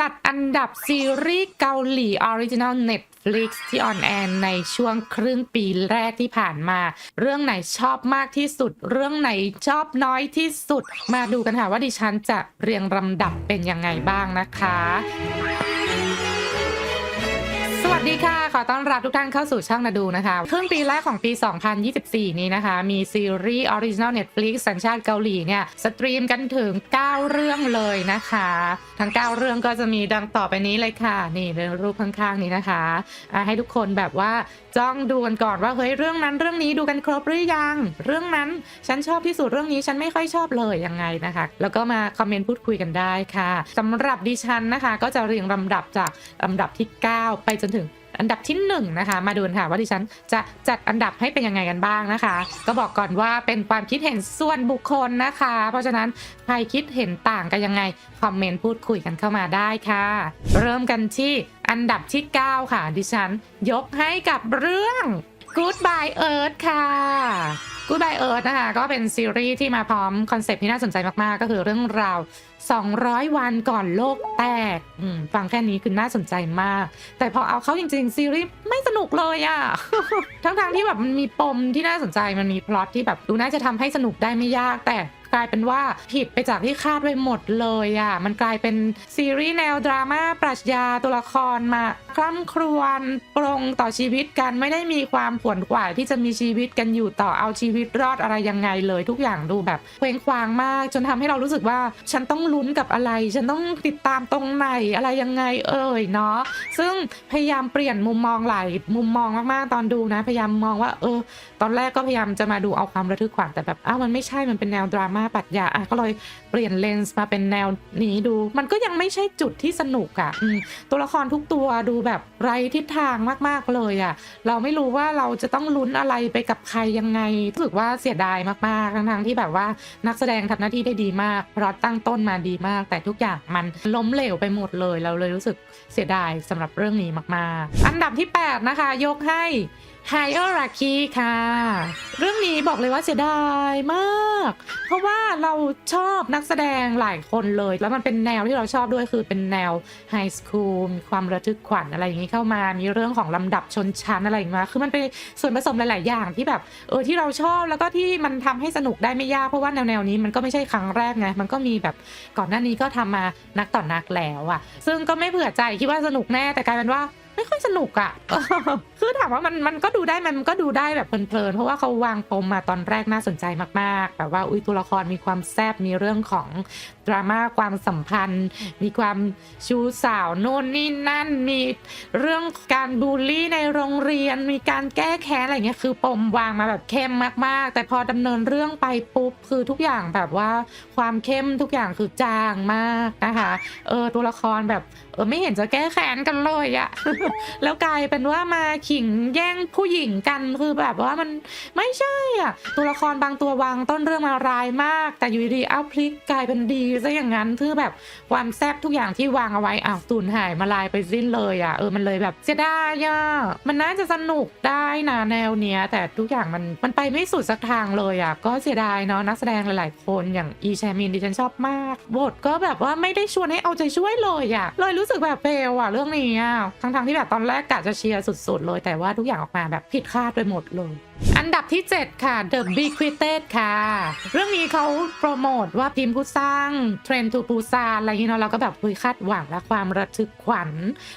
จัดอันดับซีรีส์เกาหลีออริจินัลเน็ตฟลิกซ์ที่ออนแอร์ในช่วงครึ่งปีแรกที่ผ่านมา เรื่องไหนชอบมากที่สุด เรื่องไหนชอบน้อยที่สุด มาดูกันค่ะว่าดิฉันจะเรียงลำดับเป็นยังไงบ้างนะคะ วัสดีค่ะ ขอต้อนรับทุกท่านเข้าสู่ช่องนาดูนะคะ ครึ่งปีแรกของปี 2024 นี้นะคะ มีซีรีส์ออริจิน l ล Netflix สัญชาติเกาหลีเนี่ย สตรีมกันถึง 9 เรื่องเลยนะคะ ทั้ง 9 เรื่องก็จะมีดังต่อไปนี้เลยค่ะ นี่ในรูปข้างๆนี้นะคะให้ทุกคนแบบว่าจ้องดูกันก่อนว่าเฮ้ยเรื่องนั้นเรื่องนี้ดูกันครบหรือยัง เรื่องนั้นฉันชอบที่สุดเรื่องนี้ฉันไม่ค่อยชอบเลยยังไงนะคะ แล้วก็มาคอมเมนต์พูดคุยกันได้ค่ะสำหรับดิฉันนะคะ ก็จะเรียงลำดับจากลำดับที่ 9 ไปจนถึง อันดับที่1นงนะคะ มาดูนค่ะว่าดิฉันจะจัดอันดับให้เป็นยังไงกันบ้างนะคะ ก็บอกก่อนว่าเป็นความคิดเห็นส่วนบุคคลนะคะ เพราะฉะนั้นใครคิดเห็นต่างกันยังไงคอมเมนต์พูดคุยกันเข้ามาได้ค่ะ เริ่มกันที่อันดับที่ 9 ค่ะ ดิฉัน ยกให้กับเรื่อง Goodbye Earth ค่ะ Goodbye Earth นะคะก็เป็นซีรีส์ที่มาพร้อมคอนเซปต์ที่น่าสนใจมาก ๆ ก็คือเรื่องราว 200 วันก่อนโลกแตกฟังแค่นี้คือน่าสนใจมาก แต่พอเอาเข้าจริง ๆ ซีรีส์ไม่สนุกเลยอะทั้ง ๆ ที่แบบมันมีปมที่น่าสนใจมันมีพล็อตที่แบบดูน่าจะทำให้สนุกได้ไม่ยากแต่กลายเป็นว่าผิดไปจากที่คาดไว้หมดเลยอะมันกลายเป็นซีรีส์แนวดราม่าปรัชญาตัวละครมา ร่ำครวญปรงต่อชีวิตกันไม่ได้มีความขวนขวายที่จะมีชีวิตกันอยู่ต่อเอาชีวิตรอดอะไรยังไงเลย ทุกอย่างดูแบบเคว้งคว้างมาก จนทำให้เรารู้สึกว่าฉันต้องลุ้นกับอะไร ฉันต้องติดตามตรงไหนอะไรยังไงเอ่ยเนาะซึ่งพยายามเปลี่ยนมุมมองหลายมุมมองมากๆตอนดูนะ พยายามมองว่าเออ ตอนแรกก็พยายามจะมาดูเอาความระทึกขวัญแต่แบบอ้าวมันไม่ใช่มันเป็นแนวดราม่าปรัชญาอะก็เลยเปลี่ยนเลนส์มาเป็นแนวนี้ดู มันก็ยังไม่ใช่จุดที่สนุกอะ่ะตัวละครทุกตัวดูแบบไร้ทิศทางมากๆเลยอะ่ะ เราไม่รู้ว่าเราจะต้องลุ้นอะไรไปกับใครยังไงรู้สึกว่าเสียดายมากๆทั้งๆที่แบบว่านักแสดงทำหน้าที่ได้ดีมากเพราะตั้งต้นมาดีมาก แต่ทุกอย่างมันล้มเหลวไปหมดเลยเราเลยรู้สึกเสียดายสำหรับเรื่องนี้มากๆ อันดับที่ 8 นะคะ ยกให้ Hierarchy ค่ะ เรื่องนี้บอกเลยว่าเสียดายมาก เพราะว่าเราชอบนักแสดงหลายคนเลย แล้วมันเป็นแนวที่เราชอบด้วยคือเป็นแนวไฮสคูลมีความระทึกขวัญอะไรอย่างนี้เข้ามา มีเรื่องของลำดับชนชั้นอะไรอย่างเงี้คือมันเป็นส่วนผสมหลาย ๆ อย่างที่แบบเออที่เราชอบแล้วก็ที่มันทำให้สนุกได้ไม่ยากเพราะว่าแนวแนวนี้มันก็ไม่ใช่ครั้งแรกไงมันก็มีแบบก่อนหน้านี้ก็ทำมานักต่อนนักแล้วอะซึ่งก็ไม่เผื่อใจคิดว่าสนุกแน่แต่กลายเป็นว่า ไม่ค่อยสนุกอะคือถามว่ามันมันก็ดูได้มันก็ดูได้แบบเพลินๆเพราะว่าเขาวางปมมาตอนแรกน่าสนใจมากๆ แบบว่าอุ้ยตัวละครมีความแซบมีเรื่องของดราม่าความสัมพันธ์ มีความชู้สาวโน่นนี่นั่น มีเรื่องการบูลลี่ในโรงเรียน มีการแก้แค้นอะไรเงี้ยคือปมวางมาแบบเข้มมากๆ แต่พอดำเนินเรื่องไปปุ๊บคือทุกอย่างแบบว่าความเข้มทุกอย่างคือจางมากนะคะเออตัวละครแบบเออไม่เห็นจะแก้แค้นกันเลยอะแล้วกลายเป็นว่ามาขิงแย่งผู้หญิงกันคือแบบว่ามันไม่ใช่อะตัวละครบางตัววางต้นเรื่องมาร้ายมาก แต่อยู่ดีๆอ้าพลิกกลายเป็นดีซะอย่างนั้นคือแบบความแซบทุกอย่างที่วางเอาไว้อ้าวสูญหายมาลายไปสิ้นเลยอะเออมันเลยแบบเสียดายอะมันน่าจะสนุกได้นะแนวเนี้ย แต่ทุกอย่างมันมันไปไม่สุดสักทางเลยอะก็เสียดายเนาะนักแสดงหลาย ๆ คนอย่างอีแชมินดิฉันชอบมากบทก็แบบว่าไม่ได้ชวนให้เอาใจช่วยเลยอะเลยรู้สึกแบบเฟลอะเรื่องนี้อะทั้ง ๆ ที่แบบตอนแรกกะจะเชียร์สุด ๆ เลย แต่ว่าทุกอย่างออกมาแบบผิดคาดไปหมดเลยอันดับที่ 7 ค่ะ The Big q u i t t e d ค่ะ เรื่องนี้เขาโปรโมทว่าทีมผู้สร้างเทรนทูปูซานอะไรอย่างเงี้ยเนาะเราก็แบบคุยคาดหวังและความระทึกขวัญ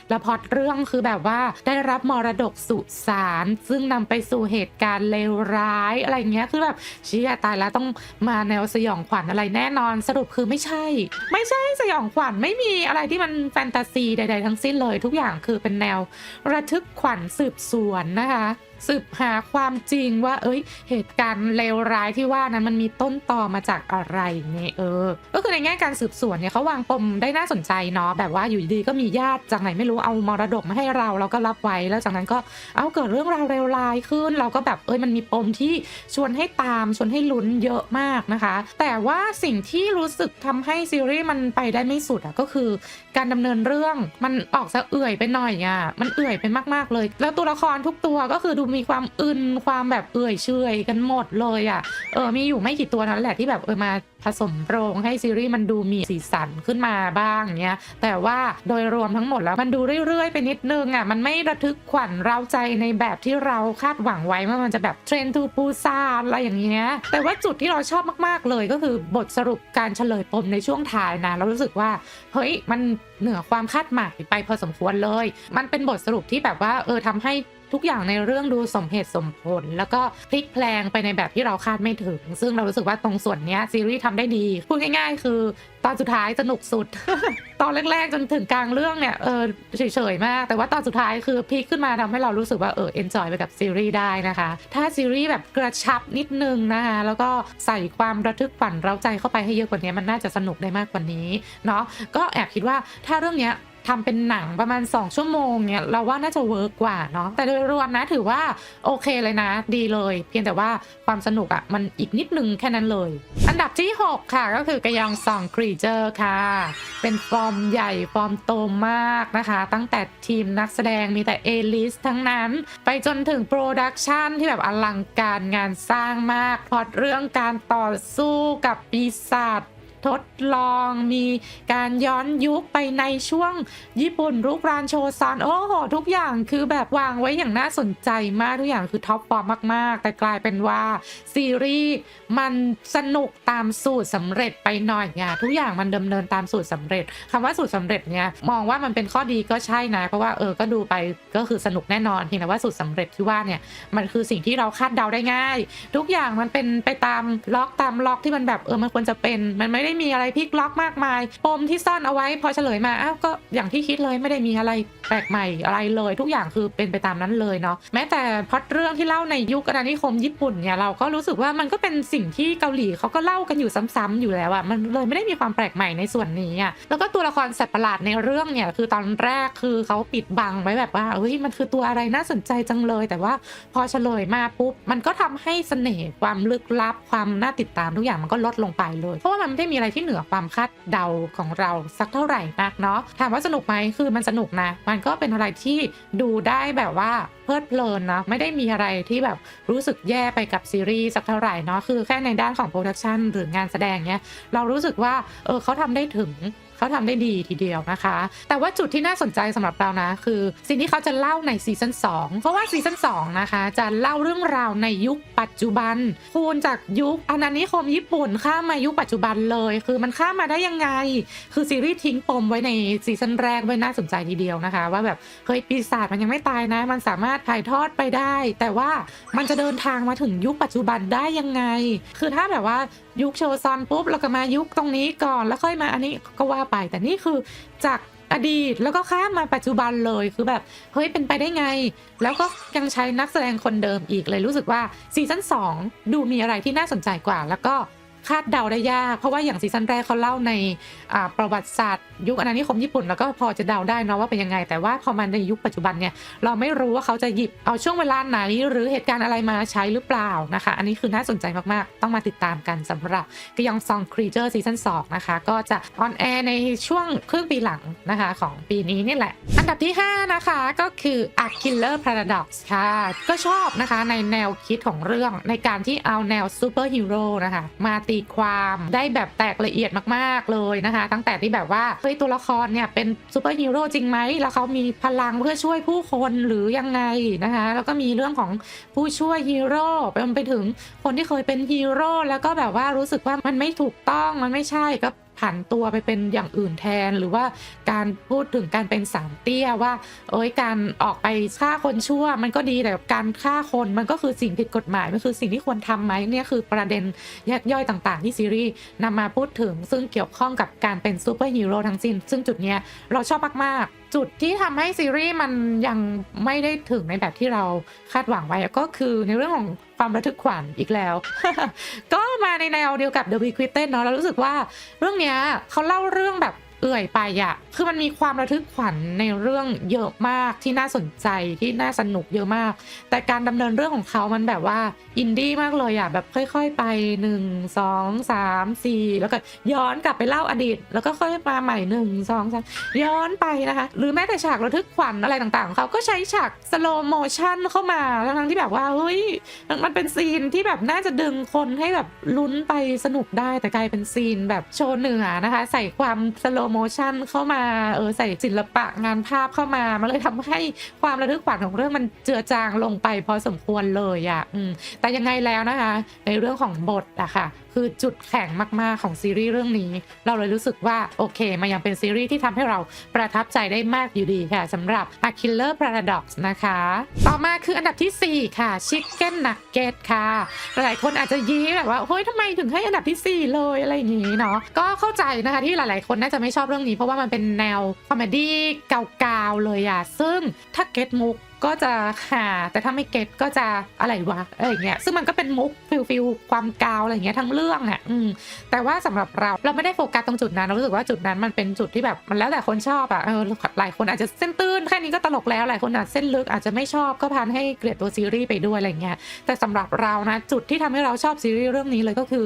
แล้วพอตเรื่องคือแบบว่าได้รับมรดกสุสานซึ่งนำไปสู่เหตุการณ์เลวร้ายอะไรเงี้ยคือแบบเชี่ยตายแล้วต้องมาแนวสยองขวัญอะไรแน่นอนสรุปคือไม่ใช่ ไม่ใช่สยองขวัญไม่มีอะไรที่มันแฟนตาซีใด ๆ ทั้งสิ้นเลย ทุกอย่างคือเป็นแนวระทึกขวัญสืบสวนนะคะ สืบหาความจริงว่า เอ้ย เหตุการณ์เลวร้ายที่ว่านั้นมันมีต้นตอมาจากอะไรเนี่ยเออ ก็คือในแง่การสืบสวนเนี่ยเขาวางปมได้น่าสนใจเนาะแบบว่าอยู่ดีๆก็มีญาติจากไหนไม่รู้เอามรดกมาให้เราเราก็รับไว้แล้วจากนั้นก็เอาเกิดเรื่องราวเลวร้ายขึ้น เราก็แบบเอ้ยมันมีปมที่ชวนให้ตามชวนให้ลุ้นเยอะมากนะคะ แต่ว่าสิ่งที่รู้สึกทำให้ซีรีส์มันไปได้ไม่สุดอะก็คือ การดำเนินเรื่องมันออกจะเอื่อยไปหน่อยอะมันเอื่อยไปมากๆเลย แล้วตัวละครทุกตัวก็คือดูมีความอึนความแบบเอื่อยเฉอยกันหมดเลยอะ่ะ เออ มีอยู่ไม่กี่ตัวนั่นแหละที่แบบเออมาผสมโรงให้ซีรีส์มันดูมีสีสันขึ้นมาบ้างเนี้ย แต่ว่าโดยรวมทั้งหมดแล้วมันดูเรื่อยๆไปนิดนึงอะ่ะ มันไม่ระทึกขวัญเร้าใจในแบบที่เราคาดหวังไว้ว่ามันจะแบบเทรนทูปูซานอะไรอย่างเงี้ย แต่ว่าจุดที่เราชอบมากๆเลยก็คือบทสรุปการเฉลยปมในช่วงท้ายนะเรารู้สึกว่าเฮ้ยมันเหนือความคาดหมายไปพอสมควรเลย มันเป็นบทสรุปที่แบบว่าเออทำให้ ทุกอย่างในเรื่องดูสมเหตุสมผล แล้วก็พลิกแพลงไปในแบบที่เราคาดไม่ถึง ซึ่งเรารู้สึกว่าตรงส่วนนี้ซีรีส์ทำได้ดี พูดง่าย ๆ คือ ตอนสุดท้ายสนุกสุด ตอนแรก ๆ จนถึงกลางเรื่องเนี่ยเออเฉยๆมาก แต่ว่าตอนสุดท้ายคือพลิกขึ้นมาทำให้เรารู้สึกว่าเออเอนจอยไปกับซีรีส์ได้นะคะ ถ้าซีรีส์แบบกระชับนิดนึงนะคะแล้วก็ใส่ความระทึกขวัญเร้าใจเข้าไปให้เยอะกว่านี้มันน่าจะสนุกได้มากกว่านี้เนาะก็แอบคิดว่าถ้าเรื่องเนี้ย ทำเป็นหนังประมาณ 2 ชั่วโมงเนี่ยเราว่าน่าจะเวิร์กกว่าเนาะแต่โดยรวมนะถือว่าโอเคเลยนะ ดีเลย เพียงแต่ว่าความสนุกอะ่ะ มันอีกนิดนึงแค่นั้นเลย อันดับที่ 6 ค่ะก็คือกระยองซองครีเจอร์ค่ะ เป็นฟอร์มใหญ่ฟอร์มโตมากนะคะ ตั้งแต่ทีมนักแสดงมีแต่เอลิสทั้งนั้น ไปจนถึงโปรดักชันที่แบบอลังการงานสร้างมากพอดเรื่องการต่อสู้กับปีศาจ ทดลอง มีการย้อนยุคไปในช่วงญี่ปุ่นรุกรานโชซานโอ้โหทุกอย่างคือแบบวางไว้อย่างน่าสนใจมากทุกอย่างคือท็อปฟอร์มมากๆ แต่กลายเป็นว่า ซีรีส์มันสนุกตามสูตรสำเร็จไปหน่อยไงทุกอย่างมันดำเนินตามสูตรสำเร็จคำว่าสูตรสำเร็จเนี่ยมองว่ามันเป็นข้อดีก็ใช่นะ เพราะว่าเออก็ดูไปก็คือสนุกแน่นอนเพียงแต่ว่าสูตรสำเร็จที่ว่าเนี่ยมันคือสิ่งที่เราคาดเดาได้ง่าย ทุกอย่างมันเป็นไปตามล็อกตามล็อกที่มันแบบเออมันควรจะเป็นมันไม่ได้มีอะไรพลิกล็อกมากมาย ปมที่ซ่อนเอาไว้พอเฉลยมาอ้าวก็ อย่างที่คิดเลยไม่ได้มีอะไรแปลกใหม่อะไรเลย ทุกอย่างคือเป็นไปตามนั้นเลยเนาะแม้แต่พอตเรื่องที่เล่าในยุคอาณานิคมญี่ปุ่นเนี่ยเราก็รู้สึกว่ามันก็เป็นสิ่งที่เกาหลีเขาก็เล่ากันอยู่ซ้ำๆอยู่แล้วอะมันเลยไม่ได้มีความแปลกใหม่ในส่วนนี้อะแล้วก็ตัวละครสัตว์ประหลาดในเรื่องเนี่ยคือตอนแรกคือเขาปิดบังไว้แบบว่าเฮ้ยมันคือตัวอะไรน่าสนใจจังเลย แต่ว่าพอเฉลยมาปุ๊บมันก็ทำให้เสน่ห์ความลึกลับความน่าติดตามทุกอย่างมันก็ลดลงไปเลย เพราะว่ามันไม่ได้มีอะไรที่เหนือความคาดเดาของเราสักเท่าไหร่นักเนาะถามว่าสนุกไหมคือมันสนุกนะ มันก็เป็นอะไรที่ดูได้แบบว่าเพลิดเพลินนะไม่ได้มีอะไรที่แบบรู้สึกแย่ไปกับซีรีส์สักเท่าไหร่เนาะคือแค่ในด้านของโปรดักชันหรืองานแสดงเนี้ยเรารู้สึกว่าเออเขาทำได้ถึง เขาทำได้ดีทีเดียวนะคะ แต่ว่าจุดที่น่าสนใจสำหรับเรานะ คือสิ่งที่เขาจะเล่าในซีซั่น2เพราะว่าซีซั่น2นะคะ จะเล่าเรื่องราวในยุคปัจจุบัน คูณจากยุคอาณานิคมญี่ปุ่นข้ามมายุคปัจจุบันเลย คือมันข้ามมาได้ยังไง คือซีรีส์ทิ้งปมไว้ในซีซั่นแรกไว้น่าสนใจทีเดียวนะคะ ว่าแบบเฮ้ยปีศาจมันยังไม่ตายนะ มันสามารถถ่ายทอดไปได้ แต่ว่ามันจะเดินทางมาถึงยุคปัจจุบันได้ยังไง คือถ้าแบบว่ายุคโชซอนปุ๊บแล้วก็มายุคตรงนี้ก่อนแล้วค่อยมาอันนี้ก็ว่าไป แต่นี่คือจากอดีตแล้วก็ข้ามมาปัจจุบันเลยคือแบบเฮ้ยเป็นไปได้ไง แล้วก็ยังใช้นักแสดงคนเดิมอีกเลยรู้สึกว่าซีซั่น2ดูมีอะไรที่น่าสนใจกว่าแล้วก็ คาดเดาได้ยาก เพราะว่าอย่างซีซั่นแรกเขาเล่าในประวัติศาสตร์ ยุคอาณานิคมญี่ปุ่น แล้วก็พอจะเดาได้นะว่าเป็นยังไง แต่ว่าพอมาในยุคปัจจุบันเนี่ยเราไม่รู้ว่าเขาจะหยิบเอาช่วงเวลาไหนหรือเหตุการณ์อะไรมาใช้หรือเปล่านะคะ อันนี้คือน่าสนใจมากๆ ต้องมาติดตามกันสำหรับกยองซองครีเจอร์ซีซั่น2นะคะก็จะออนแอร์ในช่วงครึ่งปีหลังนะคะของปีนี้นี่แหละ อันดับที่ 5 นะคะก็คือ A Killer Paradox ค่ะก็ชอบนะคะในแนวคิดของเรื่องในการที่เอาแนวซูเปอร์ฮีโร่นะคะมาตีความได้แบบแตกละเอียดมากๆเลยนะคะ ตั้งแต่ที่แบบว่าเฮ้ยตัวละครเนี่ยเป็นซูเปอร์ฮีโร่จริงไหมแล้วเขามีพลังเพื่อช่วยผู้คนหรือยังไงนะคะ แล้วก็มีเรื่องของผู้ช่วยฮีโร่ไปไปถึงคนที่เคยเป็นฮีโร่แล้วก็แบบว่ารู้สึกว่ามันไม่ถูกต้องมันไม่ใช่ก็ ผันตัวไปเป็นอย่างอื่นแทน หรือว่าการพูดถึงการเป็นสามเตี้ยว่า เอ้ยการออกไปฆ่าคนชั่ว มันก็ดีแต่การฆ่าคนมันก็คือสิ่งผิดกฎหมายมันคือสิ่งที่ควรทำไหมเนี่ยคือประเด็นแยกย่อยต่างๆ ที่ซีรีส์นำมาพูดถึงซึ่งเกี่ยวข้องกับการเป็นซูเปอร์ฮีโร่ทั้งสิ้นซึ่งจุดเนี้ยเราชอบมากๆ จุดที่ทำให้ซีรีส์มันยังไม่ได้ถึงในแบบที่เราคาดหวังไว้ก็คือในเรื่องของความระทึกขวัญอีกแล้ว ก็มาในแนวเดียวกับ The Big q u i t t e d เนาะเรารู้สึกว่าเรื่องเนี้ยเขาเล่าเรื่องแบบ เอื่อยไปอะคือมันมีความระทึกขวัญในเรื่องเยอะมากที่น่าสนใจที่น่าสนุกเยอะมาก แต่การดำเนินเรื่องของเขามันแบบว่าอินดี้มากเลยอะแบบค่อย ๆ ไป1 2 3 4 แล้วก็ย้อนกลับไปเล่าอดีต แล้วก็ค่อยมาใหม่1 2 3ย้อนไปนะคะ หรือแม้แต่ฉากระทึกขวัญอะไรต่างๆของเขาก็ใช้ฉากสโลโมชั่นเข้ามาทั้งที่แบบว่าเฮ้ยมันเป็นซีนที่แบบน่าจะดึงคนให้แบบลุ้นไปสนุกได้แต่กลายเป็นซีนแบบโชว์เหนือนะคะ ใส่ความสโลโมชันเข้ามาเออใส่ศิลปะงานภาพเข้ามามันเลยทำให้ความระทึกขวัญของเรื่องมันเจือจางลงไปพอสมควรเลยอะ่ะแต่ยังไงแล้วนะคะ ในเรื่องของบทอะค่ะ คือจุดแข็งมากๆของซีรีส์เรื่องนี้ เราเลยรู้สึกว่าโอเค มันยังเป็นซีรีส์ที่ทำให้เราประทับใจได้มากอยู่ดีค่ะสำหรับ A Killer Paradox นะคะ ต่อมาคืออันดับทีสี่4 ค่ะ Chicken Nugget ค่ะ หลายคนอาจจะยี้แบบว่าเฮ้ยทำไมถึงให้อันดับทีสี่ 4 เลยอะไรอย่างนี้เนาะก็เข้าใจนะคะที่หลายๆ คนน่าจะไม่ชอบเรื่องนี้เพราะว่ามันเป็นแนวคอมเมดี้เก่าๆเลยอะซึ่งถ้าเก็ตมุก ก็จะหาแต่ถ้าไม่เก็ตก็จะอะไรวะอะไรเงี้ยซึ่งมันก็เป็นมุกฟิลฟิลความกาวอะไรเงี้ยทั้งเรื่องอะอืมแต่ว่าสำหรับเราเราไม่ได้โฟกัสตรงจุดนั้นเรารู้สึกว่าจุดนั้นมันเป็นจุดที่แบบมันแล้วแต่คนชอบอะเออหลายคนอาจจะเส้นตื้นแค่นี้ก็ตลกแล้วหลายคนอาจเส้นลึกอาจจะไม่ชอบก็พันให้เกลียดตัวซีรีส์ไปด้วยอะไรเงี้ยแต่สำหรับเรานะจุดที่ทำให้เราชอบซีรีส์เรื่องนี้เลยก็คือ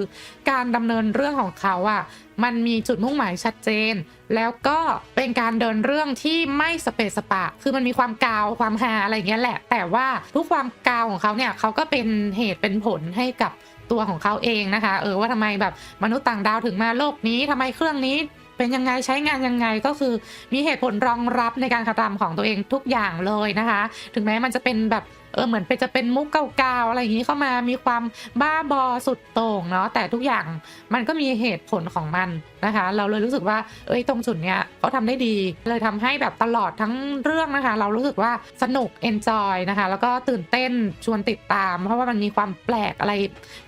การดำเนินเรื่องของเขาอะ มันมีจุดมุ่งหมายชัดเจน แล้วก็เป็นการเดินเรื่องที่ไม่สเปซสปะ คือมันมีความกาวความฮาอะไรเงี้ยแหละ แต่ว่าทุกความกาวของเขาเนี่ยเขาก็เป็นเหตุเป็นผลให้กับตัวของเขาเองนะคะ เออว่าทำไมแบบมนุษย์ต่างดาวถึงมาโลกนี้ทำไมเครื่องนี้เป็นยังไงใช้งานยังไงก็คือมีเหตุผลรองรับในการกระทำของตัวเองทุกอย่างเลยนะคะ ถึงแม้มันจะเป็นแบบเออเหมือนเป็นจะเป็นมุกเก่าๆอะไรอย่างนี้เข้ามามีความบ้าบอสุดโต่งเนาะแต่ทุกอย่างมันก็มีเหตุผลของมันนะคะ เราเลยรู้สึกว่าเอ้ยตรงจุดเนี้ยเขาทำได้ดี เลยทำให้แบบตลอดทั้งเรื่องนะคะ เรารู้สึกว่าสนุก enjoy นะคะ แล้วก็ตื่นเต้นชวนติดตาม เพราะว่ามันมีความแปลกอะไร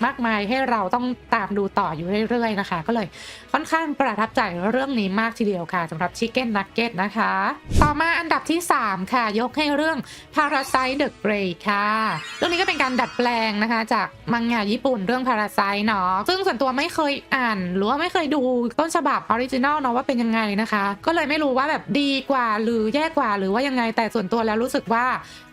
มากมายให้เราต้องตามดูต่ออยู่เรื่อยๆนะคะ ก็เลยค่อนข้างประทับใจเรื่องนี้มากทีเดียวค่ะสำหรับ Chicken Nugget นะคะ ต่อมาอันดับที่ 3 ค่ะ ยกให้เรื่อง Parasite the Grey ค่ะ เรื่องนี้ก็เป็นการดัดแปลงนะคะ จากมังงะญี่ปุ่นเรื่อง Parasite เนาะซึ่งส่วนตัวไม่เคยอ่าน หรือว่าไม่เคยดูต้นฉบับออริจินอลเนาะว่าเป็นยังไงนะคะ ก็เลยไม่รู้ว่าแบบดีกว่าหรือแย่กว่าหรือว่ายังไงแต่ส่วนตัวแล้วรู้สึกว่า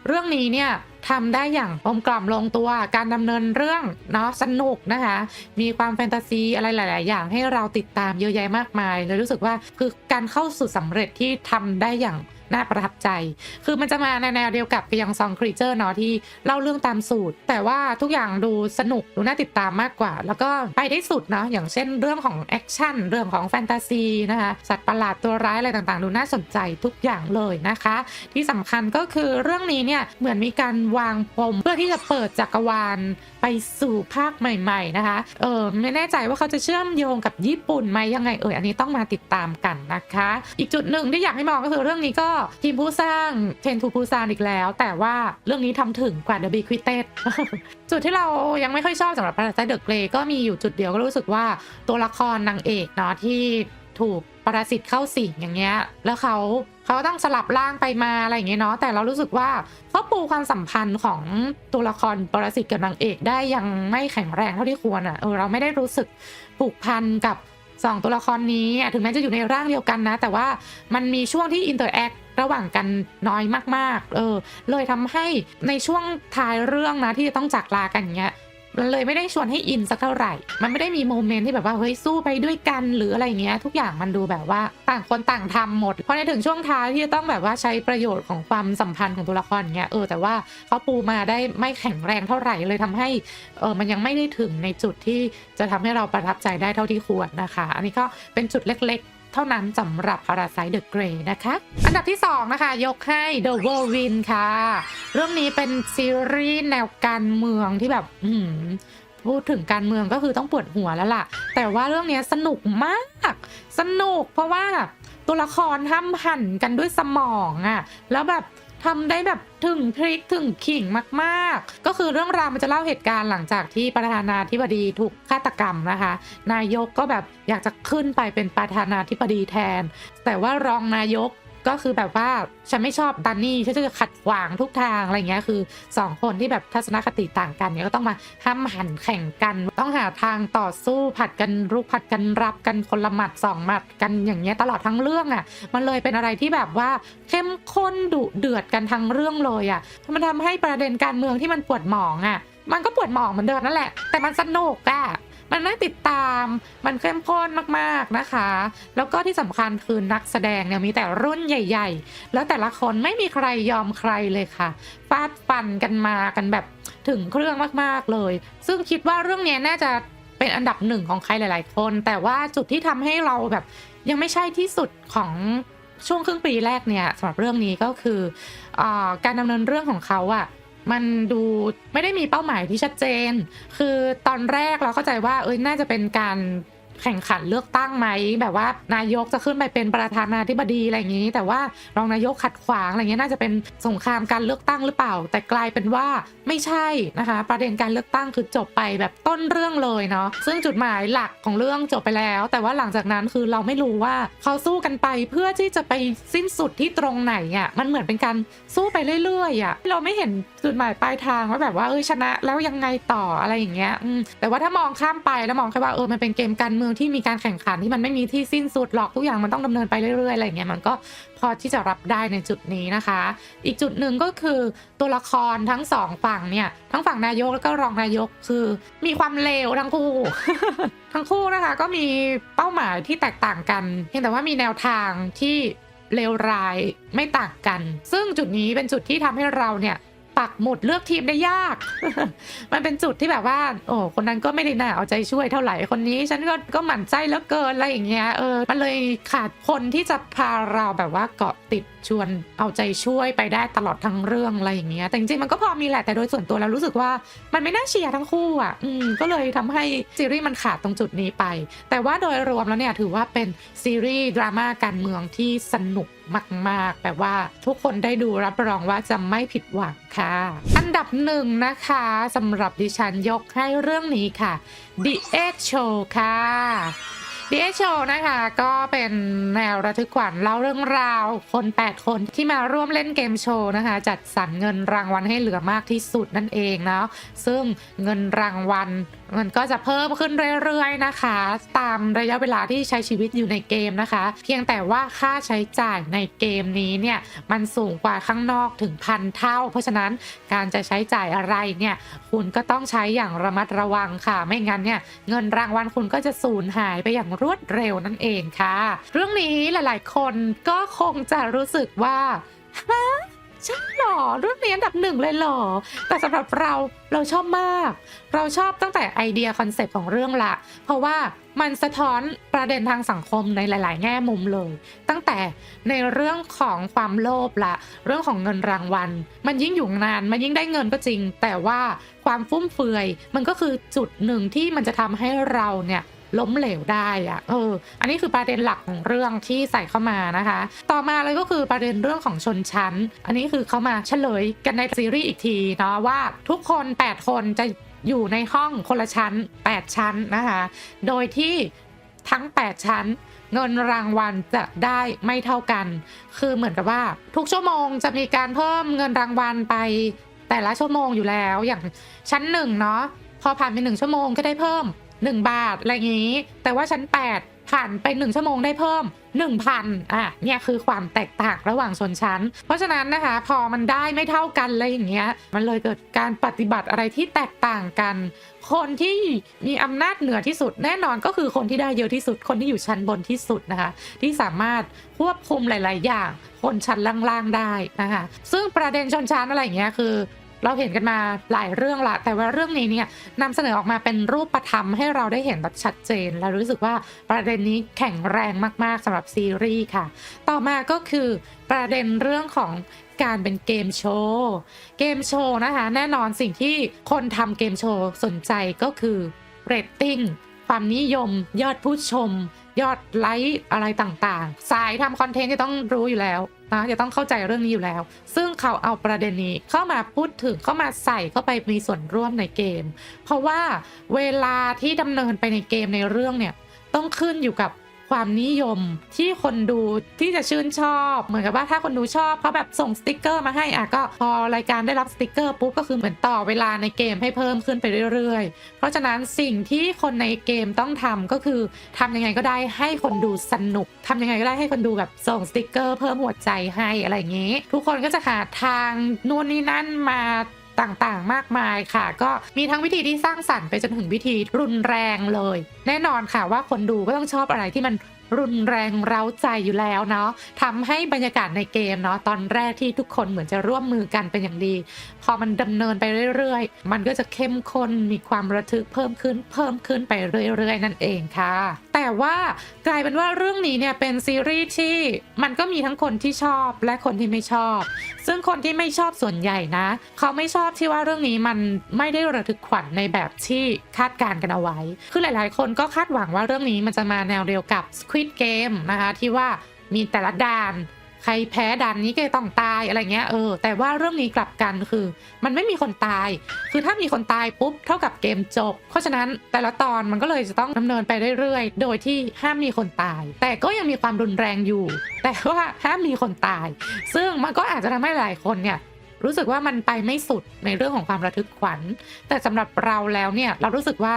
เรื่องนี้เนี่ยทำได้อย่างกลมกล่อมลงตัวการดำเนินเรื่องเนาะสนุกนะคะ มีความแฟนตาซีอะไรหลาย ๆ อย่างให้เราติดตามเยอะแยะมากมายเลยรู้สึกว่าคือการเข้าสู่สำเร็จที่ทำได้อย่าง น่าประทับใจ คือมันจะมาในแนวเดียวกับไปยังซองครีเจอร์เนาะที่เล่าเรื่องตามสูตร แต่ว่าทุกอย่างดูสนุกดูน่าติดตามมากกว่า แล้วก็ไปได้สุดเนาะอย่างเช่นเรื่องของแอคชั่นเรื่องของแฟนตาซีนะคะสัตว์ประหลาดตัวร้ายอะไรต่างๆ ดูน่าสนใจทุกอย่างเลยนะคะ ที่สำคัญก็คือเรื่องนี้เนี่ยเหมือนมีการวางปมเพื่อที่จะเปิดจักรวาล ไปสู่ภาคใหม่ๆนะคะเออไม่แน่ใจว่าเขาจะเชื่อมโยงกับญี่ปุ่นไหมยังไงเอออันนี้ต้องมาติดตามกันนะคะ อีกจุดหนึ่งที่อยากให้มองก็คือเรื่องนี้ก็ทีมผู้สร้างเทนทูปูซานอีกแล้ว แต่ว่าเรื่องนี้ทำถึงกว่า The Big q u i t e d จุดที่เรายังไม่ค่อยชอบสำหรับ Parasite The Grey ก็มีอยู่จุดเดียวก็รู้สึกว่าตัวละครนางเอกเนาะที่ ถูกปรสิตเข้าสิงอย่างเงี้ย แล้วเขาเขาต้องสลับร่างไปมาอะไรอย่างเงี้ยเนาะ แต่เรารู้สึกว่าเขาปูความสัมพันธ์ของตัวละครปรสิตกับนางเอกได้ยังไม่แข็งแรงเท่าที่ควรอะ่ะ เออเราไม่ได้รู้สึกผูกพันกับสองตัวละครนี้ถึงแม้จะอยู่ในร่างเดียวกันนะ แต่ว่ามันมีช่วงที่อินเตอร์แอคระหว่างกันน้อยมาก ๆ เออ เลยทำให้ในช่วงท้ายเรื่องนะที่จะต้องจากลากันเงี้ย มันเลยไม่ได้ชวนให้อินสักเท่าไหร่ มันไม่ได้มีโมเมนต์ที่แบบว่าเฮ้ยสู้ไปด้วยกันหรืออะไรเงี้ย ทุกอย่างมันดูแบบว่าต่างคนต่างทำหมดพอในถึงช่วงท้ายที่จะต้องแบบว่าใช้ประโยชน์ของความสัมพันธ์ของตัวละครเงี้ยเออแต่ว่าเขาปูมาได้ไม่แข็งแรงเท่าไหร่เลยทำให้เออมันยังไม่ได้ถึงในจุดที่จะทำให้เราประทับใจได้เท่าที่ควรนะคะ อันนี้ก็เป็นจุดเล็กๆ เท่านั้นสำหรับ Parasite the Grey นะคะ อันดับที่ 2 นะคะ ยกให้ The Whirlwind ค่ะ เรื่องนี้เป็นซีรีส์แนวการเมืองที่แบบพูดถึงการเมืองก็คือต้องปวดหัวแล้วล่ะ แต่ว่าเรื่องนี้สนุกมาก สนุกเพราะว่าตัวละครห้ำหั่นกันด้วยสมองอะแล้วแบบ ทำได้แบบถึงพริกถึงขิงมากๆ ก็คือเรื่องราวมันจะเล่าเหตุการณ์หลังจากที่ประธานาธิบดีถูกฆาตกรรมนะคะ นายกก็แบบอยากจะขึ้นไปเป็นประธานาธิบดีแทน แต่ว่ารองนายก ก็คือแบบว่าฉันไม่ชอบดันนี่ฉันจะขัดขวางทุกทางอะไรเงี้ยคือสองคนที่แบบทัศนคติต่างกันเนี่ยก็ต้องมาห้ามหันแข่งกัน ต้องหาทางต่อสู้ผัดกันรุกผัดกันรับกันคนละหมัดสองหมัดกันอย่างเงี้ยตลอดทั้งเรื่องอะ่ะ มันเลยเป็นอะไรที่แบบว่าเข้มข้นดุเดือดกันทั้งเรื่องเลยอะ่ะมันทำให้ประเด็นการเมืองที่มันปวดหมองอะ่ะมันก็ปวดหมองเหมือนเดิมนั่นแหละ แต่มันสนุกอะ่ะ มันน่าติดตาม มันเข้มข้นมากๆนะคะ แล้วก็ที่สำคัญคือนักแสดงเนี่ยมีแต่รุ่นใหญ่ ๆ แล้วแต่ละคนไม่มีใครยอมใครเลยค่ะ ฟาดฟันกันมากันแบบถึงเครื่องมากๆเลย ซึ่งคิดว่าเรื่องนี้น่าจะเป็นอันดับหนึ่งของใครหลาย ๆ คน แต่ว่าจุดที่ทำให้เราแบบยังไม่ใช่ที่สุดของช่วงครึ่งปีแรกเนี่ยสำหรับเรื่องนี้ก็คืออการดำเนินเรื่องของเขาอะ มันดูไม่ได้มีเป้าหมายที่ชัดเจน คือตอนแรกเราเข้าใจว่าเอ้ยน่าจะเป็นการ แข่งขันเลือกตั้งไหมแบบว่านายกจะขึ้นไปเป็นประธานาธิบดีอะไรอย่างนี้ แต่ว่ารองนายกขัดขวางอะไรเงี้ยน่าจะเป็นสงครามการเลือกตั้งหรือเปล่า แต่กลายเป็นว่าไม่ใช่นะคะ ประเด็นการเลือกตั้งคือจบไปแบบต้นเรื่องเลยเนาะซึ่งจุดหมายหลักของเรื่องจบไปแล้ว แต่ว่าหลังจากนั้นคือเราไม่รู้ว่าเขาสู้กันไปเพื่อที่จะไปสิ้นสุดที่ตรงไหนอะ่ะมันเหมือนเป็นการสู้ไปเรื่อยๆอะ่ะเราไม่เห็นจุดหมายปลายทางว่าแบบว่าเออชนะแล้วยังไงต่ออะไรอย่างเงี้ยแต่ว่าถ้ามองข้ามไปแล้วมองแค่ว่าเออมันเป็นเกมการเมืองที่มีการแข่งขันที่มันไม่มีที่สิ้นสุดหรอกทุกอย่างมันต้องดำเนินไปเรื่อยๆอะไรเงี้ยมันก็พอที่จะรับได้ในจุดนี้นะคะ อีกจุดหนึ่งก็คือตัวละครทั้งสองฝั่งเนี่ยทั้งฝั่งนายกแล้วก็รองนายกคือ มีความเลวทั้งคู่ ทั้งคู่นะคะก็มีเป้าหมายที่แตกต่างกันเพียงแต่ว่ามีแนวทางที่เลวร้ายไม่ต่างกัน ซึ่งจุดนี้เป็นจุดที่ทำให้เราเนี่ย ปักหมุดเลือกทีมได้ยาก มันเป็นจุดที่แบบว่า โอ้คนนั้นก็ไม่ได้น่าเอาใจช่วยเท่าไหร่คนนี้ ฉันก็ก็หมั่นใจแล้วเกินอะไรอย่างเงี้ยเออมันเลยขาดคนที่จะพาเราแบบว่าเกาะติด ชวนเอาใจช่วยไปได้ตลอดทั้งเรื่องอะไรอย่างเงี้ยแต่จริงๆมันก็พอมีแหละแต่โดยส่วนตัวแล้วรู้สึกว่ามันไม่น่าเชียร์ทั้งคู่อะอืมก็เลยทำให้ซีรีส์มันขาดตรงจุดนี้ไป แต่ว่าโดยรวมแล้วเนี่ยถือว่าเป็นซีรีส์ดราม่าการเมืองที่สนุกมากๆ แบบว่าทุกคนได้ดูรับรองว่าจะไม่ผิดหวังค่ะ อันดับหนึ่งนะคะสำหรับดิฉันยกให้เรื่องนี้ค่ะ The Edge Show ค่ะ The Edge Show นะคะ ก็เป็นแนวระทึกขวัญเล่าเรื่องราว คน 8 คนที่มาร่วมเล่นเกมโชว์นะคะ จัดสรรเงินรางวัลให้เหลือมากที่สุดนั่นเองเนาะซึ่งเงินรางวัลมันก็จะเพิ่มขึ้นเรื่อยๆนะคะ ตามระยะเวลาที่ใช้ชีวิตอยู่ในเกมนะคะ เพียงแต่ว่าค่าใช้จ่ายในเกมนี้เนี่ยมันสูงกว่าข้างนอกถึงพันเท่า เพราะฉะนั้นการจะใช้จ่ายอะไรเนี่ยคุณก็ต้องใช้อย่างระมัดระวังค่ะ ไม่งั้นเนี่ยเงินรางวัลคุณก็จะสูญหายไปอย่างรวดเร็วนั่นเองค่ะ เรื่องนี้หลายๆ คนก็คงจะรู้สึกว่าฮะใช่หรอเรื่องนี้อันดับหนึ่งเลยหรอ แต่สำหรับเราเราชอบมาก เราชอบตั้งแต่ไอเดียคอนเซปต์ของเรื่องละ เพราะว่ามันสะท้อนประเด็นทางสังคมในหลาย ๆ แง่มุมเลย ตั้งแต่ในเรื่องของความโลภละ เรื่องของเงินรางวัล มันยิ่งอยู่นานมันยิ่งได้เงินก็จริง แต่ว่าความฟุ่มเฟือย มันก็คือจุดหนึ่งที่มันจะทำให้เราเนี่ย ล้มเหลวได้อะเออ อันนี้คือประเด็นหลักของเรื่องที่ใส่เข้ามานะคะ ต่อมาเลยก็คือประเด็นเรื่องของชนชั้น อันนี้คือเขามาเฉลยกันในซีรีส์อีกทีเนาะว่าทุกคน 8 คนจะอยู่ในห้องคนละชั้น 8 ชั้นนะคะ โดยที่ทั้ง 8 ชั้นเงินรางวัลจะได้ไม่เท่ากัน คือเหมือนกับว่า ทุกชั่วโมงจะมีการเพิ่มเงินรางวัลไปแต่ละชั่วโมงอยู่แล้ว อย่างชั้นหนึ่งเนาะพอผ่านไปหนึ่งชั่วโมงก็ได้เพิ่ม 1 บาท อะไรอย่างนี้ แต่ว่าชั้น 8 ผ่านไป 1 ชั่วโมงได้เพิ่ม 1,000อะเนี่ยคือความแตกต่างระหว่างชนชั้น เพราะฉะนั้นนะคะพอมันได้ไม่เท่ากันอะไรอย่างเงี้ยมันเลยเกิดการปฏิบัติอะไรที่แตกต่างกัน คนที่มีอำนาจเหนือที่สุด แน่นอนก็คือคนที่ได้เยอะที่สุด คนที่อยู่ชั้นบนที่สุดนะคะ ที่สามารถควบคุมหลาย ๆ อย่าง คนชั้นล่าง ๆ ได้นะคะ ซึ่งประเด็นชนชั้นอะไรอย่างเงี้ยคือ เราเห็นกันมาหลายเรื่องละ แต่ว่าเรื่องนี้เนี่ยนำเสนอออกมาเป็นรูปธรรมให้เราได้เห็นแบบชัดเจน และรู้สึกว่าประเด็นนี้แข็งแรงมากๆสำหรับซีรีส์ค่ะ ต่อมาก็คือประเด็นเรื่องของการเป็นเกมโชว์ เกมโชว์นะคะ แน่นอนสิ่งที่คนทำเกมโชว์สนใจก็คือเรตติ้งความนิยมยอดผู้ชม ยอดไลค์อะไรต่างๆ สายทำคอนเทนต์จะต้องรู้อยู่แล้วนะจะต้องเข้าใจเรื่องนี้อยู่แล้ว ซึ่งเขาเอาประเด็นนี้เข้ามาพูดถึงเข้ามาใส่เข้าไปมีส่วนร่วมในเกม เพราะว่าเวลาที่ดำเนินไปในเกมในเรื่องเนี่ยต้องขึ้นอยู่กับ ความนิยมที่คนดูที่จะชื่นชอบ เหมือนกับว่าถ้าคนดูชอบเขาแบบส่งสติกเกอร์มาให้อะก็พอรายการได้รับสติกเกอร์ปุ๊บก็คือเหมือนต่อเวลาในเกมให้เพิ่มขึ้นไปเรื่อยๆ เพราะฉะนั้นสิ่งที่คนในเกมต้องทำก็คือทำยังไงก็ได้ให้คนดูสนุกทำยังไงก็ได้ให้คนดูแบบส่งสติกเกอร์เพิ่มหัวใจให้อะไรอย่างนี้ ทุกคนก็จะหาทางนู่นนี่นั่นมา ต่างๆ มากมายค่ะ ก็มีทั้งวิธีที่สร้างสรรค์ไปจนถึงวิธีรุนแรงเลย แน่นอนค่ะว่าคนดูก็ต้องชอบอะไรที่มันรุนแรงเร้าใจอยู่แล้วเนาะทำให้บรรยากาศในเกมเนาะตอนแรกที่ทุกคนเหมือนจะร่วมมือกันเป็นอย่างดี พอมันดำเนินไปเรื่อยๆ มันก็จะเข้มข้นมีความระทึกเพิ่มขึ้นเพิ่มขึ้นไปเรื่อยๆ นั่นเองค่ะ แต่ว่ากลายเป็นว่าเรื่องนี้เนี่ยเป็นซีรีส์ที่มันก็มีทั้งคนที่ชอบและคนที่ไม่ชอบ ซึ่งคนที่ไม่ชอบส่วนใหญ่นะ เขาไม่ชอบที่ว่าเรื่องนี้มันไม่ได้ระทึกขวัญในแบบที่คาดการกันเอาไว้ คือหลาย ๆ คนก็คาดหวังว่าเรื่องนี้มันจะมาแนวเดียวกับ Squid Game นะคะที่ว่ามีแต่ละด่าน ใครแพ้ด่านนี้ก็ต้องตายอะไรเงี้ยเออแต่ว่าเรื่องนี้กลับกันคือ มันไม่มีคนตาย คือถ้ามีคนตายปุ๊บเท่ากับเกมจบ เพราะฉะนั้นแต่ละตอนมันก็เลยจะต้องดำเนินไปเรื่อยๆ โดยที่ห้ามมีคนตาย แต่ก็ยังมีความรุนแรงอยู่ แต่ว่าห้ามมีคนตาย ซึ่งมันก็อาจจะทำให้หลายคนเนี่ยรู้สึกว่ามันไปไม่สุดในเรื่องของความระทึกขวัญ แต่สำหรับเราแล้วเนี่ยเรารู้สึกว่า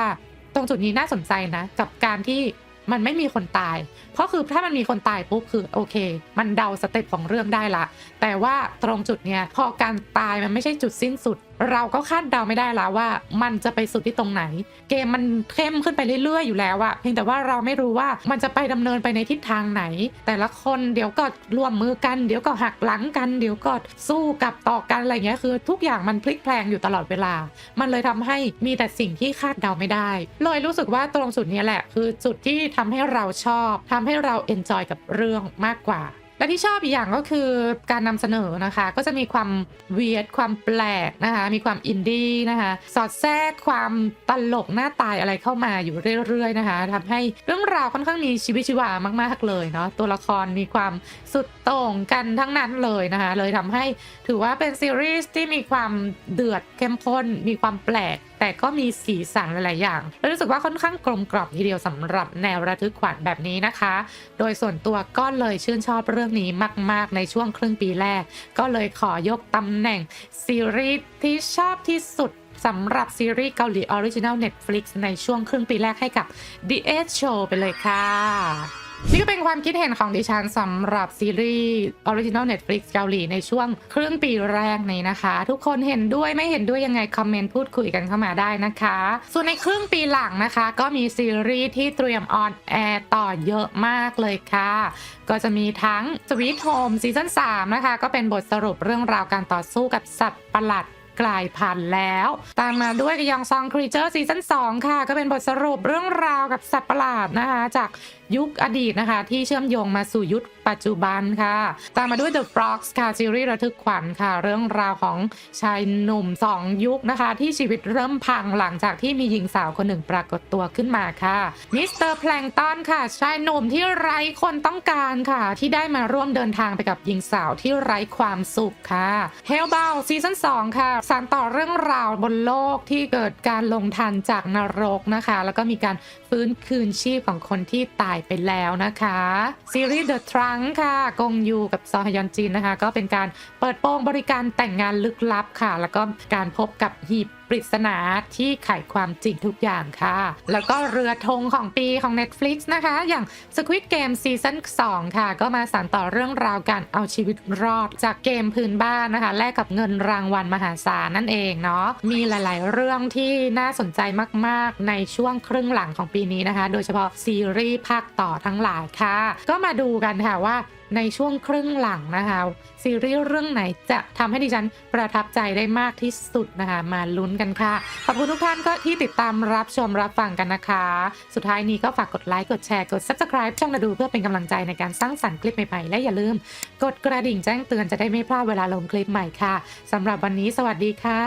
ตรงจุดนี้น่าสนใจนะ กับการที่ มันไม่มีคนตาย เพราะคือถ้ามันมีคนตายปุ๊บคือโอเค มันเดาสเต็ปของเรื่องได้ละ แต่ว่าตรงจุดเนี้ยพอการตายมันไม่ใช่จุดสิ้นสุด เราก็คาดเดาไม่ได้แล้วว่า มันจะไปสุดที่ตรงไหน เกมมันเข้มขึ้นไปเรื่อยๆอยู่แล้วอะเพียงแต่ว่าเราไม่รู้ว่ามันจะไปดำเนินไปในทิศทางไหน แต่ละคนเดี๋ยวก็ร่วมมือกัน เดี๋ยวก็หักหลังกัน เดี๋ยวก็สู้กับต่อกันอะไรเงี้ยคือ ทุกอย่างมันพลิกแพลงอยู่ตลอดเวลา มันเลยทำให้มีแต่สิ่งที่คาดเดาไม่ได้เลยรู้สึกว่าตรงจุดนี้แหละ คือจุดที่ทำให้เราชอบทำให้เราเอนจอยกับเรื่องมากกว่า และที่ชอบอีกอย่างก็คือการนำเสนอนะคะ ก็จะมีความเวียดความแปลกนะคะ มีความอินดี้นะคะ สอดแทรกความตลกหน้าตายอะไรเข้ามาอยู่เรื่อยๆนะคะทำให้เรื่องราวค่อนข้างมีชีวิตชีวามากๆเลยเนาะตัวละครมีความสุดโต่งกันทั้งนั้นเลยนะคะ เลยทำให้ถือว่าเป็นซีรีส์ที่มีความเดือดเข้มข้นมีความแปลก แต่ก็มีสีสันหลายๆอย่างแล้วรู้สึกว่าค่อนข้างกลมกล่อมทีเดียวสำหรับแนวระทึกขวัญแบบนี้นะคะ โดยส่วนตัวก็เลยชื่นชอบเรื่องนี้มาก ๆ ในช่วงครึ่งปีแรก ก็เลยขอยกตำแหน่งซีรีส์ที่ชอบที่สุดสำหรับซีรีส์เกาหลีออริจินัล Netflix ในช่วงครึ่งปีแรกให้กับ The Edge Show ไปเลยค่ะ นี่ก็เป็นความคิดเห็นของดิฉันสำหรับซีรีส์ Original Netflix เกาหลีในช่วงครึ่งปีแรกนี้นะคะ ทุกคนเห็นด้วยไม่เห็นด้วยยังไง คอมเมนต์พูดคุยกันเข้ามาได้นะคะ ส่วนในครึ่งปีหลังนะคะ ก็มีซีรีส์ที่เตรียมออนแอร์ต่อเยอะมากเลยค่ะ ก็จะมีทั้ง Sweet Home ซีซั่น3นะคะ ก็เป็นบทสรุปเรื่องราวการต่อสู้กับสัตว์ประหลาดกลายพันธุ์แล้ว ตามมาด้วยยองซองครีเจอร์ซีซั่น2ค่ะ ก็เป็นบทสรุปเรื่องราวกับสัตว์ประหลาดนะคะจาก ยุคอดีตนะคะ ที่เชื่อมโยงมาสู่ยุคปัจจุบันค่ะ ตามมาด้วย The Frogs ค่ะซีรีส์ระทึกขวัญค่ะ เรื่องราวของชายหนุ่ม 2 ยุคนะคะ ที่ชีวิตเริ่มพังหลังจากที่มีหญิงสาวคนหนึ่งปรากฏตัวขึ้นมาค่ะมิสเตอร์แพลงตันค่ะ ชายหนุ่มที่ไร้คนต้องการค่ะ ที่ได้มาร่วมเดินทางไปกับหญิงสาวที่ไร้ความสุขค่ะ h e l l b o u n ซีซั่น2 ค่ะสานต่อเรื่องราวบนโลกที่เกิดการลงทันจากนรกนะคะ แล้วก็มีการฟื้นคืนชีพของคนที่ตายไปแล้วนะคะซีรีส์ The Trunk ค่ะ กงยูกับซอฮยอนจินนะคะ ก็เป็นการเปิดโปงบริการแต่งงานลึกลับค่ะ แล้วก็การพบกับหีบ ปริศนาที่ไขความจริงทุกอย่างค่ะ แล้วก็เรือธงของปีของ Netflix นะคะ อย่าง Squid Game ซีซั่น2ค่ะ ก็มาสานต่อเรื่องราวการเอาชีวิตรอด จากเกมพื้นบ้านนะคะ แลกกับเงินรางวัลมหาศาลนั่นเองเนาะมีหลาย ๆ เรื่องที่น่าสนใจมาก ๆ ในช่วงครึ่งหลังของปีนี้นะคะ โดยเฉพาะซีรีส์ภาคต่อทั้งหลายค่ะ ก็มาดูกันค่ะว่า ในช่วงครึ่งหลังนะคะ ซีรีส์เรื่องไหนจะทำให้ดิฉันประทับใจได้มากที่สุดนะคะ มาลุ้นกันค่ะ ขอบคุณทุกท่านก็ที่ติดตามรับชมรับฟังกันนะคะ สุดท้ายนี้ก็ฝากกดไลค์กดแชร์กด subscribe ช่องนาดูเพื่อเป็นกำลังใจในการสร้างสรรค์คลิปใหม่ๆ และอย่าลืม กดกระดิ่งแจ้งเตือนจะได้ไม่พลาดเวลาลงคลิปใหม่ค่ะสำหรับวันนี้สวัสดีค่ะ